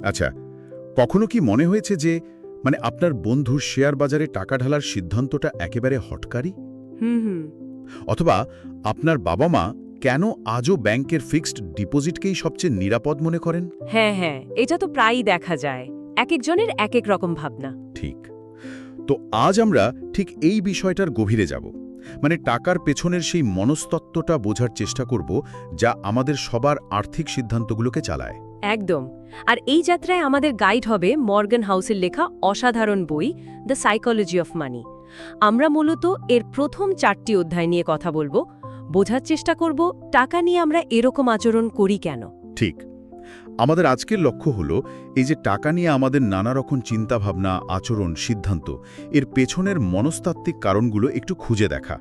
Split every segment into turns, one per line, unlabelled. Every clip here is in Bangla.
আচ্ছা কখনো কি মনে হয়েছে যে মানে আপনার বন্ধুর শেয়ার বাজারে টাকা ঢালার সিদ্ধান্তটা একেবারে হটকারী?
হুম
অথবা আপনার বাবা মা কেন আজও ব্যাংকের ফিক্সড ডিপোজিটকেই সবচেয়ে নিরাপদ মনে করেন?
হ্যাঁ হ্যাঁ এটা তো প্রায়ই দেখা যায় এক একজনের এক এক রকম ভাবনা।
ঠিক। তো আজ আমরা ঠিক এই বিষয়টার গভীরে যাব। মানে টাকার পেছনের সেই মনস্তত্ত্বটা বোঝার চেষ্টা করব যা আমাদের সবার আর্থিক সিদ্ধান্তগুলোকে চালায়।
একদম। আর এই যাত্রায় আমাদের গাইড হবে মর্গান হাউসের লেখা অসাধারণ বই দ্য সাইকোলজি অফ মানি আমরা মূলত এর প্রথম চারটি অধ্যায় নিয়ে কথা বলব। বোঝার চেষ্টা করব টাকা নিয়ে আমরা এরকম আচরণ করি কেন?
ঠিক। আমাদের আজকের লক্ষ্য হলো এই যে টাকা নিয়ে আমাদের নানা রকম চিন্তাভাবনা আচরণ সিদ্ধান্ত এর পেছনের মনস্তাত্ত্বিক কারণগুলো একটু খুঁজে দেখা।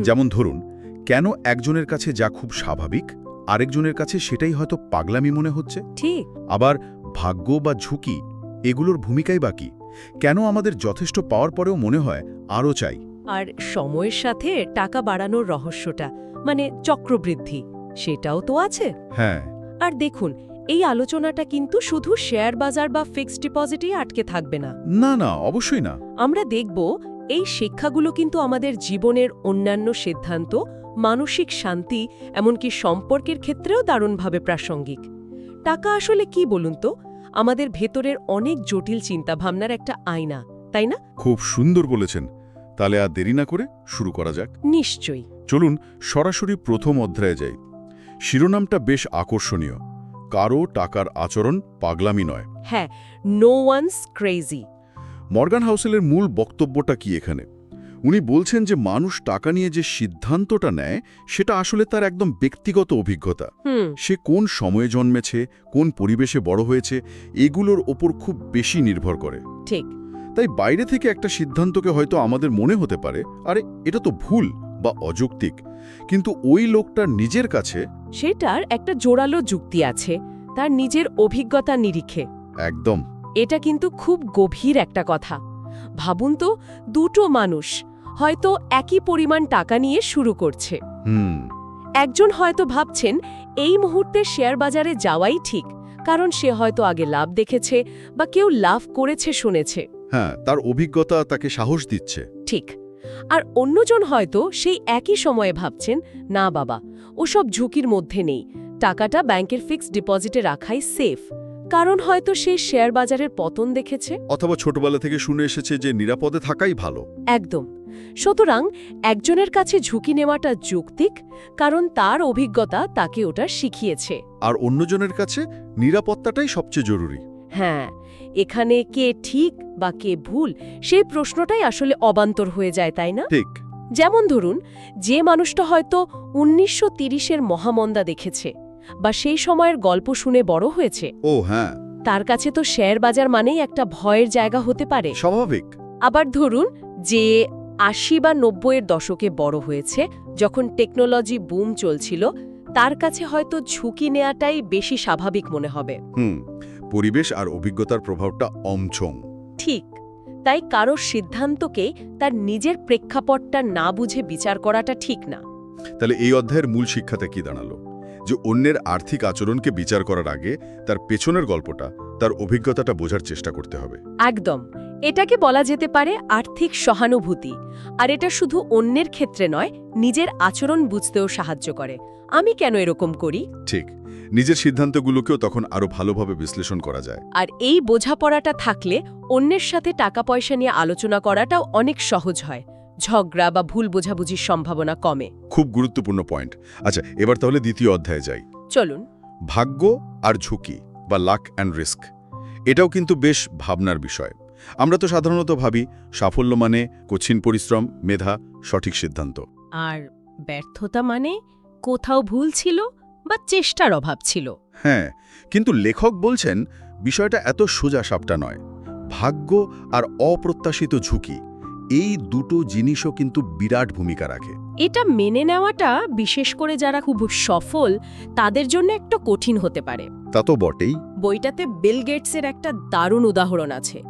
যেমন ধরুন কেন একজনের কাছে যা খুব স্বাভাবিক আরেকজনের কাছে সেটাই হয়তো পাগলামি মনে হচ্ছে।
ঠিক।
আবার ভাগ্য বা ঝুঁকি এগুলোর ভূমিকাই বাকি কেন আমাদের যথেষ্ট পাওয়ার পরেও মনে হয় আরও চাই?
আর সময়ের সাথে টাকা বাড়ানোর রহস্যটা মানে চক্রবৃদ্ধি সেটাও তো আছে।
হ্যাঁ।
আর দেখুন এই আলোচনাটা কিন্তু শুধু শেয়ার বাজার বা ফিক্সড ডিপোজিটেই আটকে থাকবে না।
না না অবশ্যই না।
আমরা দেখব এই শিক্ষাগুলো কিন্তু আমাদের জীবনের অন্যান্য সিদ্ধান্ত মানসিক শান্তি এমনকি সম্পর্কের ক্ষেত্রেও দারুণভাবে প্রাসঙ্গিক। টাকা আসলে কি বলুন তো? আমাদের ভেতরের অনেক জটিল চিন্তাভাবনার একটা আয়না তাই না?
খুব সুন্দর বলেছেন। তাহলে আর দেরি না করে শুরু করা যাক।
নিশ্চয়ই।
চলুন সরাসরি প্রথম অধ্যায়ে যাই। শিরোনামটা বেশ আকর্ষণীয়। কারও টাকার আচরণ পাগলামি নয়।
হ্যাঁ নো ওয়ান্স ক্রেজি
মর্গান হাউসেলের মূল বক্তব্যটা কি এখানে? উনি বলছেন যে মানুষ টাকা নিয়ে যে সিদ্ধান্তটা নেয় সেটা আসলে তার একদম ব্যক্তিগত অভিজ্ঞতা। সে কোন সময়ে জন্মেছে কোন পরিবেশে বড় হয়েছে এগুলোর ওপর খুব বেশি নির্ভর করে।
ঠিক।
তাই বাইরে থেকে একটা সিদ্ধান্তকে হয়তো আমাদের মনে হতে পারে আরে এটা তো ভুল বা অযৌক্তিক। কিন্তু ওই লোকটার নিজের কাছে
সেটার একটা জোরালো যুক্তি আছে তার নিজের অভিজ্ঞতা নিরিখে।
একদম।
এটা কিন্তু খুব গভীর একটা কথা। ভাবুন তো দুটো মানুষ হয়তো একই পরিমাণ টাকা নিয়ে শুরু করছে। একজন হয়তো ভাবছেন এই মুহূর্তে শেয়ার বাজারে যাওয়াই ঠিক কারণ সে হয়তো আগে লাভ দেখেছে বা কেউ লাভ করেছে শুনেছে।
হ্যাঁ তার অভিজ্ঞতা তাকে সাহস দিচ্ছে।
ঠিক। আর অন্যজন হয়তো সেই একই সময়ে ভাবছেন না বাবা ওসব ঝুঁকির মধ্যে নেই। টাকাটা ব্যাংকের ফিক্সড ডিপোজিটে রাখাই সেফ। কারণ হয়তো সে শেয়ার বাজারের পতন দেখেছে।
অথবা ছোটবেলা থেকে শুনে এসেছে যে নিরাপদে থাকাই ভালো।
একদম। সুতরাং একজনের কাছে ঝুঁকি নেওয়াটা যৌক্তিক কারণ তার অভিজ্ঞতা তাকে ওটা শিখিয়েছে।
আর অন্যজনের কাছে নিরাপত্তাটাই সবচেয়ে জরুরি।
হ্যাঁ এখানে কে ঠিক বা কে ভুল সেই প্রশ্নটাই আসলে অবান্তর হয়ে যায় তাই না?
ঠিক।
যেমন ধরুন যে মানুষটা হয়তো উনিশশো তিরিশের মহামন্দা দেখেছে। বা সেই সময়ের গল্প শুনে বড় হয়েছে।
ও হ্যাঁ।
তার কাছে তো শেয়ার বাজার মানেই একটা ভয়ের জায়গা হতে পারে।
স্বাভাবিক।
আবার ধরুন যে আশি বা নব্বইয়ের দশকে বড় হয়েছে যখন টেকনোলজি বুম চলছিল তার কাছে হয়তো ঝুঁকি নেওয়াটাই বেশি স্বাভাবিক মনে হবে।
হুম পরিবেশ আর অভিজ্ঞতার প্রভাবটা অমছং।
ঠিক তাই কারোর সিদ্ধান্তকে তার নিজের প্রেক্ষাপটটা না বুঝে বিচার করাটা ঠিক না।
তাহলে এই অধ্যায়ের মূল শিক্ষাতে কি দাঁড়াল? যে অন্যের আর্থিক আচরণকে বিচার করার আগে তার পেছনের গল্পটা তার অভিজ্ঞতাটা বোঝার চেষ্টা করতে হবে।
একদম। এটাকে বলা যেতে পারে আর্থিক সহানুভূতি। আর এটা শুধু অন্যের ক্ষেত্রে নয় নিজের আচরণ বুঝতেও সাহায্য করে। আমি কেন এরকম করি?
ঠিক। নিজের সিদ্ধান্তগুলোকেও তখন আরও ভালোভাবে বিশ্লেষণ করা যায়।
আর এই বোঝাপড়াটা থাকলে অন্যের সাথে টাকা পয়সা নিয়ে আলোচনা করাটাও অনেক সহজ হয়। ঝগড়া বা ভুল বোঝাবুঝির সম্ভাবনা কমে।
খুব গুরুত্বপূর্ণ পয়েন্ট আচ্ছা এবার তাহলে দ্বিতীয় অধ্যায়ে যাই।
চলুন।
ভাগ্য আর ঝুঁকি বা লাক অ্যান্ড রিস্ক এটাও কিন্তু বেশ ভাবনার বিষয়। আমরা তো সাধারণত ভাবি সাফল্য মানে কঠিন পরিশ্রম মেধা সঠিক সিদ্ধান্ত।
আর ব্যর্থতা মানে কোথাও ভুল ছিল বা চেষ্টার অভাব ছিল।
হ্যাঁ কিন্তু লেখক বলছেন বিষয়টা এত সোজা সাপটা নয়। ভাগ্য আর অপ্রত্যাশিত ঝুঁকি এই দুটো জিনিসও কিন্তু বিরাট ভূমিকা রাখে।
এটা মেনে নেওয়াটা বিশেষ করে যারা খুব সফল তাদের জন্য একটু কঠিন হতে পারে।
তা তো বটেই।
বইটাতে বিল গেটসের একটা দারুণ উদাহরণ আছে।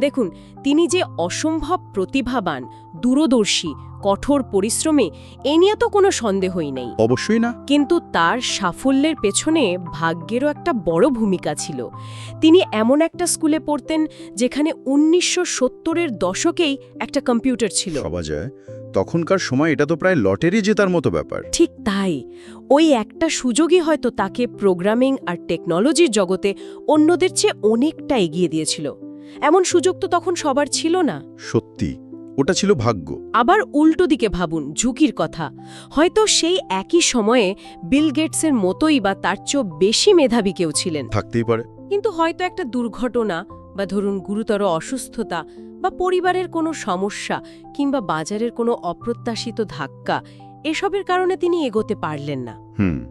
দেখুন তিনি যে অসম্ভব প্রতিভাবান দূরদর্শী কঠোর পরিশ্রমে এ নিয়ে তো কোনো সন্দেহই নেই।
অবশ্যই না।
কিন্তু তার সাফল্যের পেছনে ভাগ্যেরও একটা বড় ভূমিকা ছিল। তিনি এমন একটা স্কুলে পড়তেন যেখানে উনিশশো সত্তরের দশকেই একটা কম্পিউটার ছিল।
যায়। তখনকার সময় এটা তো প্রায় লটারি জেতার মতো ব্যাপার।
ঠিক তাই। ওই একটা সুযোগই হয়তো তাকে প্রোগ্রামিং আর টেকনোলজির জগতে অন্যদের চেয়ে অনেকটা এগিয়ে দিয়েছিল। এমন সুযোগ তো তখন সবার ছিল না।
সত্যি। ওটা ছিল ভাগ্য।
আবার উল্টো দিকে ভাবুন ঝুঁকির কথা। হয়তো সেই একই সময়ে বিল গেটসের মতোই বা তার চেয়েও বেশি মেধাবী কেউ ছিলেন।
থাকতেই পারে।
কিন্তু হয়তো একটা দুর্ঘটনা বা ধরুন গুরুতর অসুস্থতা বা পরিবারের কোনো সমস্যা কিংবা বাজারের কোনো অপ্রত্যাশিত ধাক্কা এসবের কারণে তিনি এগোতে পারলেন না।
হুম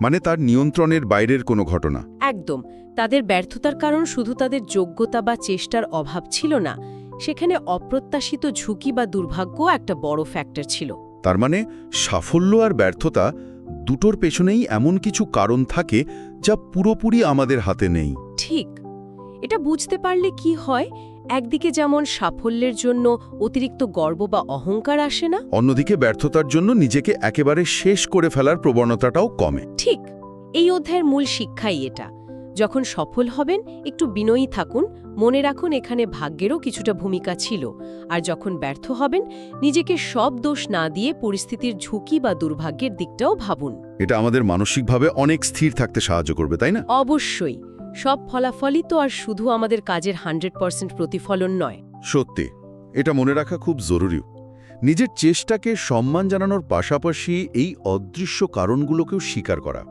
মানে তার নিয়ন্ত্রণের বাইরের কোনো ঘটনা।
একদম তাদের ব্যর্থতার কারণ শুধু তাদের যোগ্যতা বা চেষ্টার অভাব ছিল না সেখানে অপ্রত্যাশিত ঝুঁকি বা দুর্ভাগ্য একটা বড় ফ্যাক্টর ছিল।
তার মানে সাফল্য আর ব্যর্থতা দুটোর পেছনেই এমন কিছু কারণ থাকে যা পুরোপুরি আমাদের হাতে নেই।
ঠিক। এটা বুঝতে পারলে কি হয়? একদিকে যেমন সাফল্যের জন্য অতিরিক্ত গর্ব বা অহংকার আসে না।
অন্যদিকে ব্যর্থতার জন্য নিজেকে একেবারে শেষ করে ফেলার প্রবণতাটাও কমে।
ঠিক। এই অধ্যায়ের মূল শিক্ষাই এটা। যখন সফল হবেন একটু বিনয়ী থাকুন মনে রাখুন এখানে ভাগ্যেরও কিছুটা ভূমিকা ছিল। আর যখন ব্যর্থ হবেন নিজেকে সব দোষ না দিয়ে পরিস্থিতির ঝুঁকি বা দুর্ভাগ্যের দিকটাও ভাবুন।
এটা আমাদের মানসিকভাবে অনেক স্থির থাকতে সাহায্য করবে তাই না?
অবশ্যই। সব ফলাফলই তো আর শুধু আমাদের কাজের হান্ড্রেড পার্সেন্ট প্রতিফলন নয়।
সত্যি এটা মনে রাখা খুব জরুরি। নিজের চেষ্টাকে সম্মান জানানোর পাশাপাশি এই অদৃশ্য কারণগুলোকেও স্বীকার করা।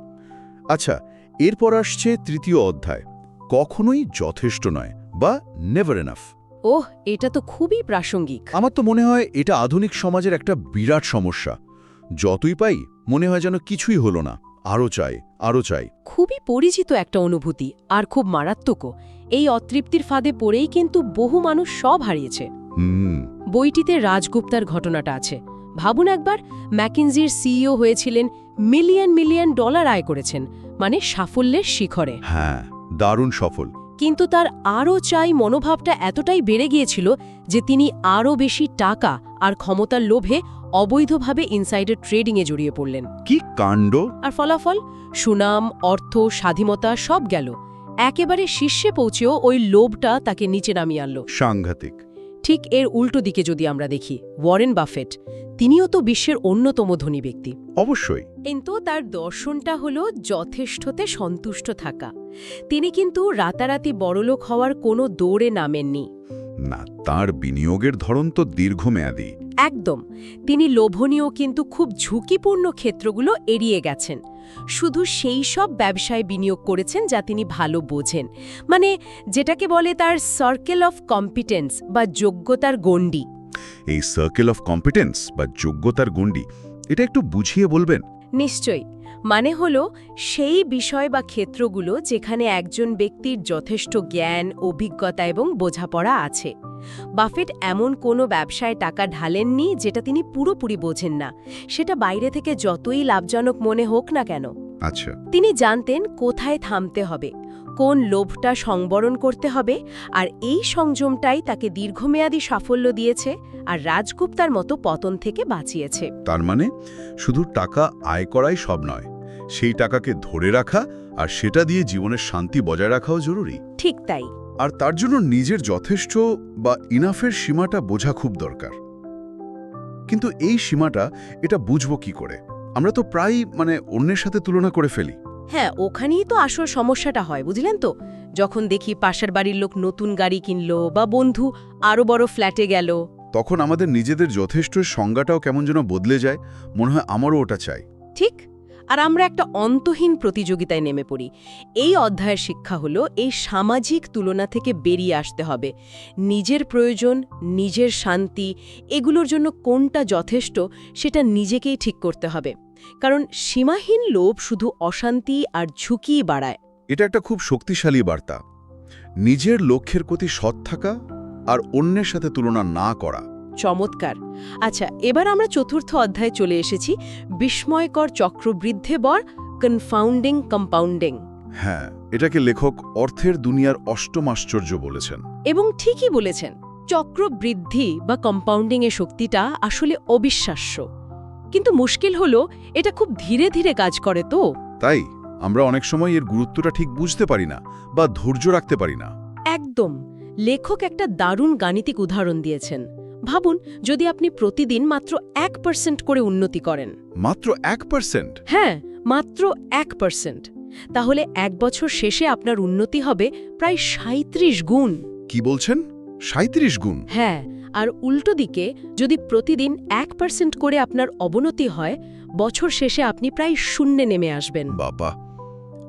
আচ্ছা এরপর আসছে তৃতীয় অধ্যায়। কখনোই যথেষ্ট নয় বা নেভার এনাফ
ওহ এটা তো খুবই প্রাসঙ্গিক।
আমার তো মনে হয় এটা আধুনিক সমাজের একটা বিরাট সমস্যা। যতই পাই মনে হয় যেন কিছুই হলো না। আরও চাই আরও চাই।
খুবই পরিচিত একটা অনুভূতি আর খুব মারাত্মকও। এই অতৃপ্তির ফাঁদে পড়েই কিন্তু বহু মানুষ সব হারিয়েছে। বইটিতে রাজগুপ্তার ঘটনাটা আছে। ভাবুন একবার ম্যাকিনজির সিইও হয়েছিলেন মিলিয়ন মিলিয়ন ডলার আয় করেছেন। মানে সাফল্যের শিখরে।
হ্যাঁ দারুণ সফল।
কিন্তু তার আরও চাই মনোভাবটা এতটাই বেড়ে গিয়েছিল যে তিনি আরও বেশি টাকা আর ক্ষমতার লোভে অবৈধভাবে ইনসাইডার ট্রেডিংয়ে জড়িয়ে পড়লেন।
কি কাণ্ড?
আর ফলাফল? সুনাম অর্থ স্বাধীনতা সব গেল। একেবারে শীর্ষে পৌঁছেও ওই লোভটা তাকে নিচে নামিয়ে আনল।
সাংঘাতিক।
ঠিক এর উল্টো দিকে যদি আমরা দেখি ওয়ারেন বাফেট তিনিও তো বিশ্বের অন্যতম ধনী ব্যক্তি।
অবশ্যই।
কিন্তু তার দর্শনটা হলো যথেষ্টতে সন্তুষ্ট থাকা। তিনি কিন্তু রাতারাতি বড়লোক হওয়ার কোনো দৌড়ে নামেননি।
না তার বিনিয়োগের ধরন তো দীর্ঘমেয়াদী।
একদম। তিনি লোভনীয় কিন্তু খুব ঝুঁকিপূর্ণ ক্ষেত্রগুলো এড়িয়ে গেছেন। শুধু সেই সব ব্যবসায় বিনিয়োগ করেছেন যা তিনি ভালো বোঝেন। মানে যেটাকে বলে তার সার্কেল অফ কম্পিটেন্স বা যোগ্যতার গণ্ডি।
এই সার্কেল অফ কম্পিটেন্স বা যোগ্যতার গণ্ডি এটা একটু বুঝিয়ে বলবেন?
নিশ্চয়ই। মানে হল সেই বিষয় বা ক্ষেত্রগুলো যেখানে একজন ব্যক্তির যথেষ্ট জ্ঞান অভিজ্ঞতা এবং বোঝাপড়া আছে। বাফেট এমন কোনো ব্যবসায় টাকা ঢালেননি যেটা তিনি পুরোপুরি বোঝেন না। সেটা বাইরে থেকে যতই লাভজনক মনে হোক না কেন।
আচ্ছা।
তিনি জানতেন কোথায় থামতে হবে। কোন লোভটা সংবরণ করতে হবে আর এই সংযমটাই তাকে দীর্ঘমেয়াদী সাফল্য দিয়েছে আর রাজগুপ্তার মতো পতন থেকে বাঁচিয়েছে।
তার মানে শুধু টাকা আয় করাই সব নয় সেই টাকাকে ধরে রাখা আর সেটা দিয়ে জীবনের শান্তি বজায় রাখাও জরুরি।
ঠিক তাই।
আর তার জন্য নিজের যথেষ্ট বা ইনাফের সীমাটা বোঝা খুব দরকার। কিন্তু এই সীমাটা এটা বুঝব কি করে? আমরা তো প্রায়ই মানে অন্যের সাথে তুলনা করে ফেলি।
হ্যাঁ ওখানেই তো আসল সমস্যাটা হয় বুঝলেন তো? যখন দেখি পাশের বাড়ির লোক নতুন গাড়ি কিনলো বা বন্ধু আরও বড় ফ্ল্যাটে গেল।
তখন আমাদের নিজেদের যথেষ্ট সংজ্ঞাটাও কেমন যেন বদলে যায় মনে হয় আমারও ওটা চাই।
ঠিক। আর আমরা একটা অন্তহীন প্রতিযোগিতায় নেমে পড়ি। এই অধ্যায়ের শিক্ষা হলো এই সামাজিক তুলনা থেকে বেরিয়ে আসতে হবে। নিজের প্রয়োজন নিজের শান্তি এগুলোর জন্য কোনটা যথেষ্ট সেটা নিজেকেই ঠিক করতে হবে। কারণ সীমাহীন লোভ শুধু অশান্তি আর ঝুঁকিই বাড়ায়।
এটা একটা খুব শক্তিশালী বার্তা। নিজের লক্ষ্যের প্রতি সৎ থাকা আর অন্যের সাথে তুলনা না করা।
চমৎকার। আচ্ছা এবার আমরা চতুর্থ অধ্যায়ে চলে এসেছি বিস্ময়কর চক্রবৃদ্ধে বর কনফাউন্ডিং কম্পাউন্ডিং
হ্যাঁ এটাকে লেখক অর্থের দুনিয়ার অষ্টম আশ্চর্য বলেছেন।
এবং ঠিকই বলেছেন চক্রবৃদ্ধি বা কম্পাউন্ডিং এর শক্তিটা আসলে অবিশ্বাস্য। কিন্তু মুশকিল হলো এটা খুব ধীরে ধীরে কাজ করে তো।
তাই আমরা অনেক সময় এর গুরুত্বটা ঠিক বুঝতে পারি না বা ধৈর্য রাখতে পারি না।
একদম। লেখক একটা দারুণ গাণিতিক উদাহরণ দিয়েছেন। ভাবুন যদি আপনি প্রতিদিন মাত্র এক পার্সেন্ট করে উন্নতি করেন।
মাত্র এক পার্সেন্ট
হ্যাঁ মাত্র এক পার্সেন্ট তাহলে এক বছর শেষে আপনার উন্নতি হবে প্রায় সাঁত্রিশ গুণ।
কি বলছেন? সাঁত্রিশ গুণ?
হ্যাঁ আর উল্টো দিকে যদি প্রতিদিন এক পার্সেন্ট করে আপনার অবনতি হয় বছর শেষে আপনি প্রায় শূন্যে নেমে আসবেন।
বাবা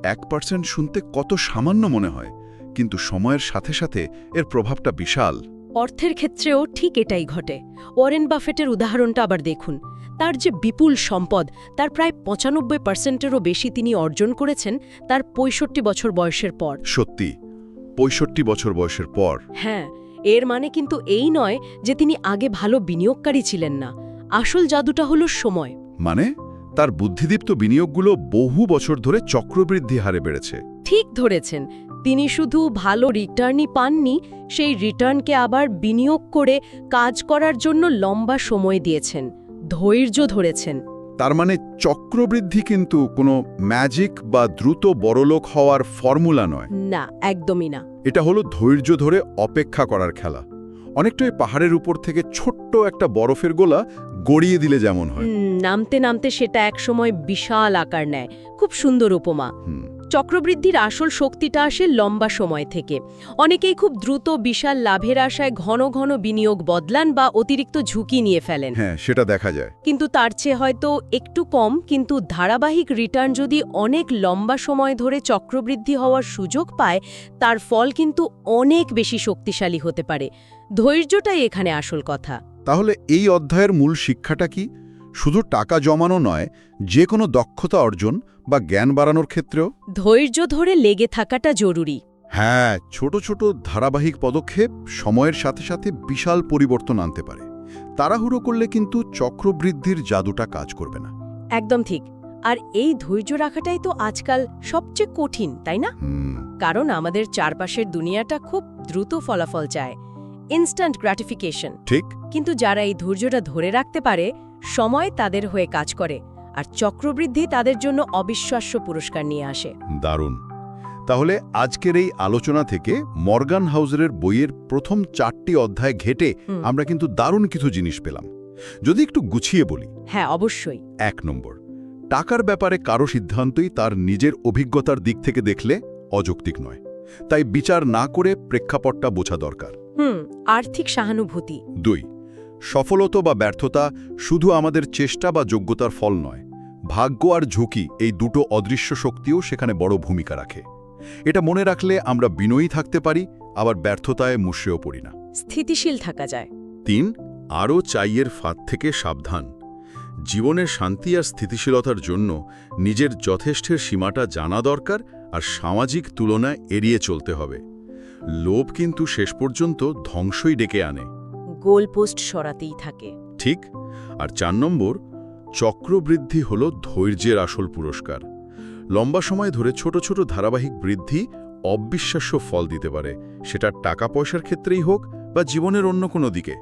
এক পার্সেন্ট শুনতে কত সামান্য মনে হয় কিন্তু সময়ের সাথে সাথে এর প্রভাবটা বিশাল।
অর্থের ক্ষেত্রেও ঠিক এটাই ঘটে। ওয়ারেন বাফেটের উদাহরণটা আবার দেখুন। তার যে বিপুল সম্পদ তার প্রায় পঁচানব্বই পার্সেন্টেরও বেশি তিনি অর্জন করেছেন তার পঁয়ষট্টি বছর বয়সের পর।
সত্যি পঁয়ষট্টি বছর বয়সের পর।
হ্যাঁ এর মানে কিন্তু এই নয় যে তিনি আগে ভালো বিনিয়োগকারী ছিলেন না। আসল জাদুটা হলো সময়।
মানে তার বুদ্ধিদীপ্ত বিনিয়োগগুলো বহু বছর ধরে চক্রবৃদ্ধি হারে বেড়েছে।
ঠিক ধরেছেন। তিনি শুধু ভালো রিটার্নই পাননি সেই রিটার্নকে আবার বিনিয়োগ করে কাজ করার জন্য লম্বা সময় দিয়েছেন। ধৈর্য ধরেছেন।
তার মানে চক্রবৃদ্ধি কিন্তু কোনো ম্যাজিক বা দ্রুত বড়লোক হওয়ার ফর্মুলা নয়।
না একদমই না।
এটা হলো ধৈর্য ধরে অপেক্ষা করার খেলা। অনেকটাই পাহাড়ের উপর থেকে ছোট্ট একটা বরফের গোলা গড়িয়ে দিলে যেমন হয়।
নামতে নামতে সেটা একসময় বিশাল আকার নেয়। খুব সুন্দর উপমা।
হুম,
চক্রবৃদ্ধির আসল শক্তিটা আসে লম্বা সময় থেকে। অনেকেই খুব দ্রুত বিশাল লাভের আশায় ঘন ঘন বিনিয়োগ বদলান বা অতিরিক্ত ঝুঁকি নিয়ে ফেলেন।
হ্যাঁ সেটা দেখা যায়।
কিন্তু তার চেয়ে হয়তো একটু কম কিন্তু ধারাবাহিক রিটার্ন যদি অনেক লম্বা সময় ধরে চক্রবৃদ্ধি হওয়ার সুযোগ পায় তার ফল কিন্তু অনেক বেশি শক্তিশালী হতে পারে। ধৈর্যটাই এখানে আসল কথা।
তাহলে এই অধ্যায়ের মূল শিক্ষাটা কি? শুধু টাকা জমানো নয় যে কোনো দক্ষতা অর্জন বা জ্ঞান বাড়ানোর ক্ষেত্রেও।
ধৈর্য ধরে লেগে থাকাটা জরুরি।
হ্যাঁ ছোট ছোট ধারাবাহিক পদক্ষেপ সময়ের সাথে সাথে বিশাল পরিবর্তন আনতে পারে। তাড়াহুড়ো করলে কিন্তু চক্রবৃদ্ধির জাদুটা কাজ করবে না।
একদম ঠিক। আর এই ধৈর্য রাখাটাই তো আজকাল সবচেয়ে কঠিন তাই না? কারণ আমাদের চারপাশের দুনিয়াটা খুব দ্রুত ফলাফল চায়। ইনস্ট্যান্ট গ্র্যাটিফিকেশন
ঠিক।
কিন্তু যারা এই ধৈর্যটা ধরে রাখতে পারে সময় তাদের হয়ে কাজ করে আর চক্রবৃদ্ধি তাদের জন্য অবিশ্বাস্য পুরস্কার নিয়ে আসে।
দারুণ। তাহলে আজকের এই আলোচনা থেকে মর্গান হাউজারের বইয়ের প্রথম চারটি অধ্যায় ঘেটে আমরা কিন্তু দারুণ কিছু জিনিস পেলাম। যদি একটু গুছিয়ে বলি।
হ্যাঁ অবশ্যই।
এক নম্বর টাকার ব্যাপারে কারও সিদ্ধান্তই তার নিজের অভিজ্ঞতার দিক থেকে দেখলে অযৌক্তিক নয়। তাই বিচার না করে প্রেক্ষাপটটা বোঝা দরকার।
হুম আর্থিক সহানুভূতি।
দুই সফলতা বা ব্যর্থতা শুধু আমাদের চেষ্টা বা যোগ্যতার ফল নয় ভাগ্য আর ঝুঁকি এই দুটো অদৃশ্য শক্তিও সেখানে বড় ভূমিকা রাখে। এটা মনে রাখলে আমরা বিনয়ী থাকতে পারি আবার ব্যর্থতায় মুষড়েও পড়ি না।
স্থিতিশীল থাকা যায়।
তিন আরও চাইয়ের ফাঁদ থেকে সাবধান। জীবনের শান্তি আর স্থিতিশীলতার জন্য নিজের যথেষ্টের সীমাটা জানা দরকার আর সামাজিক তুলনা এড়িয়ে চলতে হবে। লোভ কিন্তু শেষ পর্যন্ত ধ্বংসই ডেকে আনে।
গোলপোস্ট সরাতেই থাকে।
ঠিক আর চার নম্বর চক্রবৃদ্ধি হল ধৈর্যের আসল পুরস্কার। লম্বা সময় ধরে ছোট ছোট ধারাবাহিক বৃদ্ধি অবিশ্বাস্য ফল দিতে পারে। সেটা টাকা পয়সার ক্ষেত্রেই হোক বা জীবনের অন্য কোনো দিকে।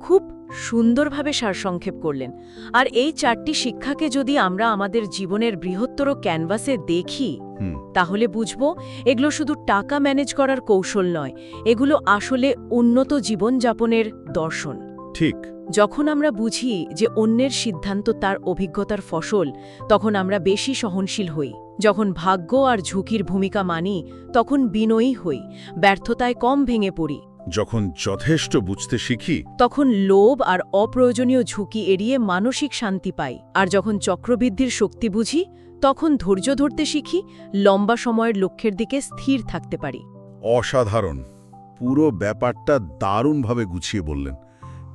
খুব সুন্দরভাবে সারসংক্ষেপ করলেন। আর এই চারটি শিক্ষাকে যদি আমরা আমাদের জীবনের বৃহত্তর ক্যানভাসে দেখি তাহলে বুঝব এগুলো শুধু টাকা ম্যানেজ করার কৌশল নয় এগুলো আসলে উন্নত জীবনযাপনের দর্শন।
ঠিক।
যখন আমরা বুঝি যে অন্যের সিদ্ধান্ত তার অভিজ্ঞতার ফসল তখন আমরা বেশি সহনশীল হই। যখন ভাগ্য আর ঝুঁকির ভূমিকা মানি তখন বিনয়ী হই ব্যর্থতায় কম ভেঙে পড়ি।
যখন যথেষ্ট বুঝতে শিখি
তখন লোভ আর অপ্রয়োজনীয় ঝুঁকি এড়িয়ে মানসিক শান্তি পাই। আর যখন চক্রবৃদ্ধির শক্তি বুঝি তখন ধৈর্য ধরতে শিখি লম্বা সময়ের লক্ষ্যের দিকে স্থির থাকতে পারি।
অসাধারণ। পুরো ব্যাপারটা দারুণভাবে গুছিয়ে বললেন।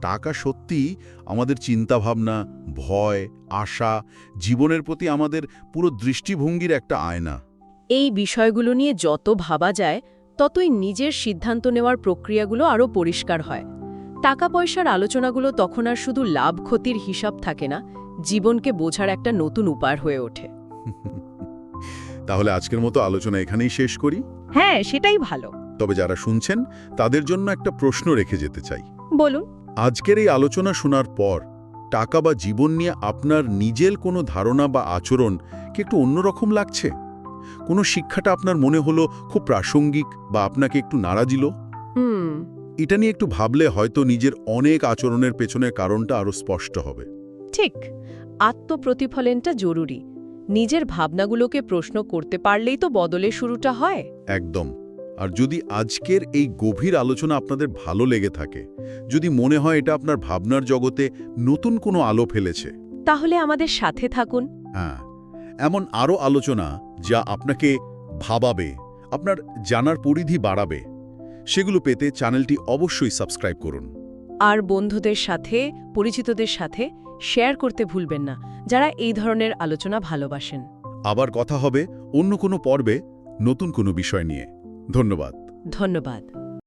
টাকা সত্যিই আমাদের চিন্তাভাবনা ভয় আশা জীবনের প্রতি আমাদের পুরো দৃষ্টিভঙ্গির একটা আয়না।
এই বিষয়গুলো নিয়ে যত ভাবা যায় ততই নিজের সিদ্ধান্ত নেওয়ার প্রক্রিয়াগুলো আরও পরিষ্কার হয়। টাকা পয়সার আলোচনাগুলো তখন আর শুধু লাভ ক্ষতির হিসাব থাকে না জীবনকে বোঝার একটা নতুন উপায় হয়ে ওঠে।
তাহলে আজকের মতো আলোচনা এখানেই শেষ করি।
হ্যাঁ সেটাই ভালো।
তবে যারা শুনছেন তাদের জন্য একটা প্রশ্ন রেখে যেতে চাই।
বলুন।
আজকের এই আলোচনা শোনার পর টাকা বা জীবন নিয়ে আপনার নিজের কোনো ধারণা বা আচরণ কি একটু অন্যরকম লাগছে? কোনো শিক্ষাটা আপনার মনে হলো খুব প্রাসঙ্গিক বা আপনাকে একটু নাড়া দিল
হুম।
এটা নিয়ে একটু ভাবলে হয়তো নিজের অনেক আচরণের পেছনের কারণটা আরও স্পষ্ট হবে।
ঠিক। আত্মপ্রতিফলনটা জরুরি। নিজের ভাবনাগুলোকে প্রশ্ন করতে পারলেই তো বদলের শুরুটা হয়।
একদম। আর যদি আজকের এই গভীর আলোচনা আপনাদের ভালো লেগে থাকে যদি মনে হয় এটা আপনার ভাবনার জগতে নতুন কোনো আলো ফেলেছে।
তাহলে আমাদের সাথে থাকুন।
হ্যাঁ। এমন আরও আলোচনা যা আপনাকে ভাবাবে আপনার জানার পরিধি বাড়াবে। সেগুলো পেতে চ্যানেলটি অবশ্যই সাবস্ক্রাইব করুন।
আর বন্ধুদের সাথে পরিচিতদের সাথে শেয়ার করতে ভুলবেন না যারা এই ধরনের আলোচনা ভালোবাসেন।
আবার কথা হবে অন্য কোনো পর্বে নতুন কোনো বিষয় নিয়ে। ধন্যবাদ।
ধন্যবাদ।